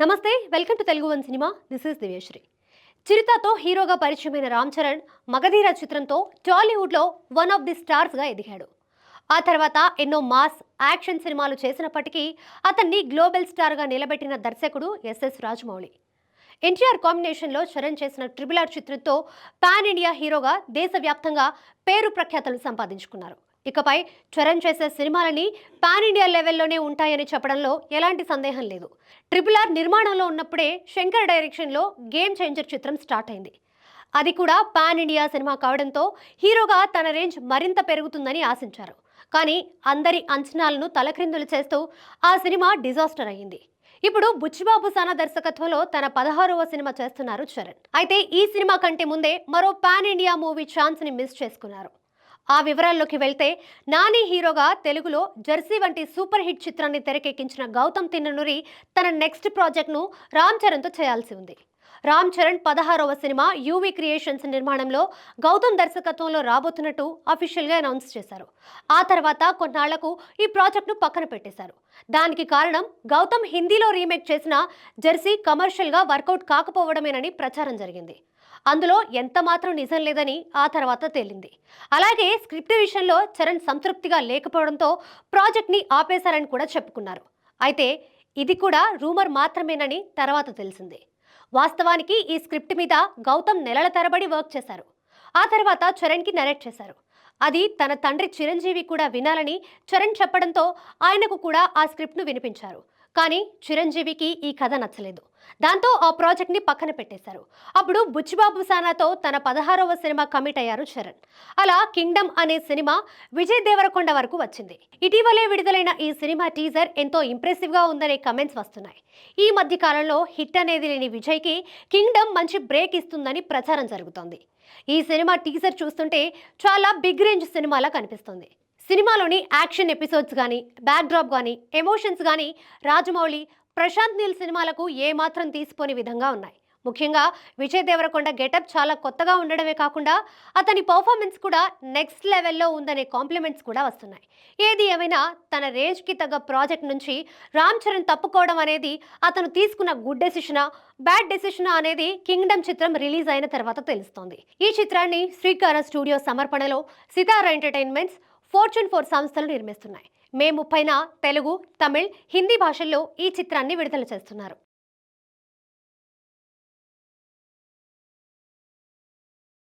Namaste welcome to Telugu one cinema. This is Divyasri. చిరుతతో హీరోగా పరిచయమైన రామ్ చరణ్ మగధీర చిత్రంతో టాలీవుడ్లో వన్ ఆఫ్ ది స్టార్స్గా ఎదిగాడు. ఆ తర్వాత ఎన్నో మాస్ యాక్షన్ సినిమాలు చేసినప్పటికీ అతన్ని గ్లోబల్ స్టార్గా నిలబెట్టిన దర్శకుడు ఎస్ఎస్ రాజమౌళి. ఎన్టీఆర్ కాంబినేషన్లో చరణ్ చేసిన ట్రిబుల్ ఆర్ చిత్రంతో పాన్ ఇండియా హీరోగా దేశవ్యాప్తంగా పేరు ప్రఖ్యాతలు సంపాదించుకున్నారు. ఇకపై చరణ్ చేసే సినిమాలని పాన్ ఇండియా లెవెల్లోనే ఉంటాయని చెప్పడంలో ఎలాంటి సందేహం లేదు. ట్రిపుల్ ఆర్ నిర్మాణంలో ఉన్నప్పుడే శంకర్ డైరెక్షన్లో గేమ్ చేంజర్ చిత్రం స్టార్ట్ అయింది. అది కూడా పాన్ ఇండియా సినిమా కావడంతో హీరోగా తన రేంజ్ మరింత పెరుగుతుందని ఆశించారు. కానీ అందరి అంచనాలను తలక్రిందులు చేస్తూ ఆ సినిమా డిజాస్టర్ అయ్యింది. ఇప్పుడు బుచ్చిబాబు సానా దర్శకత్వంలో తన పదహారవ సినిమా చేస్తున్నారు చరణ్. అయితే ఈ సినిమా కంటే ముందే మరో పాన్ ఇండియా మూవీ ఛాన్స్ని మిస్ చేసుకున్నారు. ఆ వివరాల్లోకి వెళ్తే నాని హీరోగా తెలుగులో జెర్సీ వంటి సూపర్ హిట్ చిత్రాన్ని తెరకెక్కించిన గౌతమ్ తిన్ననూరి తన నెక్స్ట్ ప్రాజెక్ట్ను రామ్ చరణ్తో చేయాల్సి ఉంది. రామ్ చరణ్ పదహారవ సినిమా యూవీ క్రియేషన్స్ నిర్మాణంలో గౌతమ్ దర్శకత్వంలో రాబోతున్నట్టు అఫీషియల్గా అనౌన్స్ చేశారు. ఆ తర్వాత కొన్నాళ్ళకు ఈ ప్రాజెక్ట్ను పక్కన పెట్టేశారు. దానికి కారణం గౌతమ్ హిందీలో రీమేక్ చేసిన జెర్సీ కమర్షియల్గా వర్కౌట్ కాకపోవడమేనని ప్రచారం జరిగింది. అందులో ఎంత మాత్రం నిజం లేదని ఆ తర్వాత తేలింది. అలాగే స్క్రిప్ట్ విషయంలో చరణ్ సంతృప్తిగా లేకపోవడంతో ప్రాజెక్ట్ని ఆపేశారని కూడా చెప్పుకున్నారు. అయితే ఇది కూడా రూమర్ మాత్రమేనని తర్వాత తెలిసింది. వాస్తవానికి ఈ స్క్రిప్ట్ మీద గౌతమ్ నెలల తరబడి వర్క్ చేశారు. ఆ తర్వాత చరణ్కి నరేట్ చేశారు. అది తన తండ్రి చిరంజీవి కూడా వినాలని చరణ్ చెప్పడంతో ఆయనకు కూడా ఆ స్క్రిప్ట్ను వినిపించారు. కానీ చిరంజీవికి ఈ కథ నచ్చలేదు. దాంతో ఆ ప్రాజెక్ట్ని పక్కన పెట్టేశారు. అప్పుడు బుచ్చిబాబు సానాతో తన పదహారవ సినిమా కమిట్ అయ్యారు చరణ్. అలా కింగ్డమ్ అనే సినిమా విజయ్ దేవరకొండ వరకు వచ్చింది. ఇటీవలే విడుదలైన ఈ సినిమా టీజర్ ఎంతో ఇంప్రెసివ్గా ఉందనే కమెంట్స్ వస్తున్నాయి. ఈ మధ్య కాలంలో హిట్ అనేది లేని విజయ్కి కింగ్డమ్ మంచి బ్రేక్ ఇస్తుందని ప్రచారం జరుగుతోంది. ఈ సినిమా టీజర్ చూస్తుంటే చాలా బిగ్ రేంజ్ సినిమాలా కనిపిస్తుంది. సినిమాలోని యాక్షన్ ఎపిసోడ్స్ కానీ బ్యాక్డ్రాప్ కానీ ఎమోషన్స్ కానీ రాజమౌళి ప్రశాంత్ నీల్ సినిమాలకు ఏమాత్రం తీసిపోని విధంగా ఉన్నాయి. ముఖ్యంగా విజయ్ దేవరకొండ గెటప్ చాలా కొత్తగా ఉండడమే కాకుండా అతని పర్ఫార్మెన్స్ కూడా నెక్స్ట్ లెవెల్లో ఉందనే కాంప్లిమెంట్స్ కూడా వస్తున్నాయి. ఏది ఏమైనా తన రేంజ్కి తగ్గ ప్రాజెక్ట్ నుంచి రామ్ చరణ్ తప్పుకోవడం అనేది అతను తీసుకున్న గుడ్ డెసిషనా బ్యాడ్ డెసిషనా అనేది కింగ్డమ్ చిత్రం రిలీజ్ అయిన తర్వాత తెలుస్తోంది. ఈ చిత్రాన్ని శ్రీకార స్టూడియో సమర్పణలో సితారా ఎంటర్టైన్మెంట్స్ ఫార్చ్యూన్ ఫోర్ సంస్థలు నిర్మిస్తున్నాయి. మే ముప్పైన తెలుగు తమిళ్ హిందీ భాషల్లో ఈ చిత్రాన్ని విడుదల చేస్తున్నారు.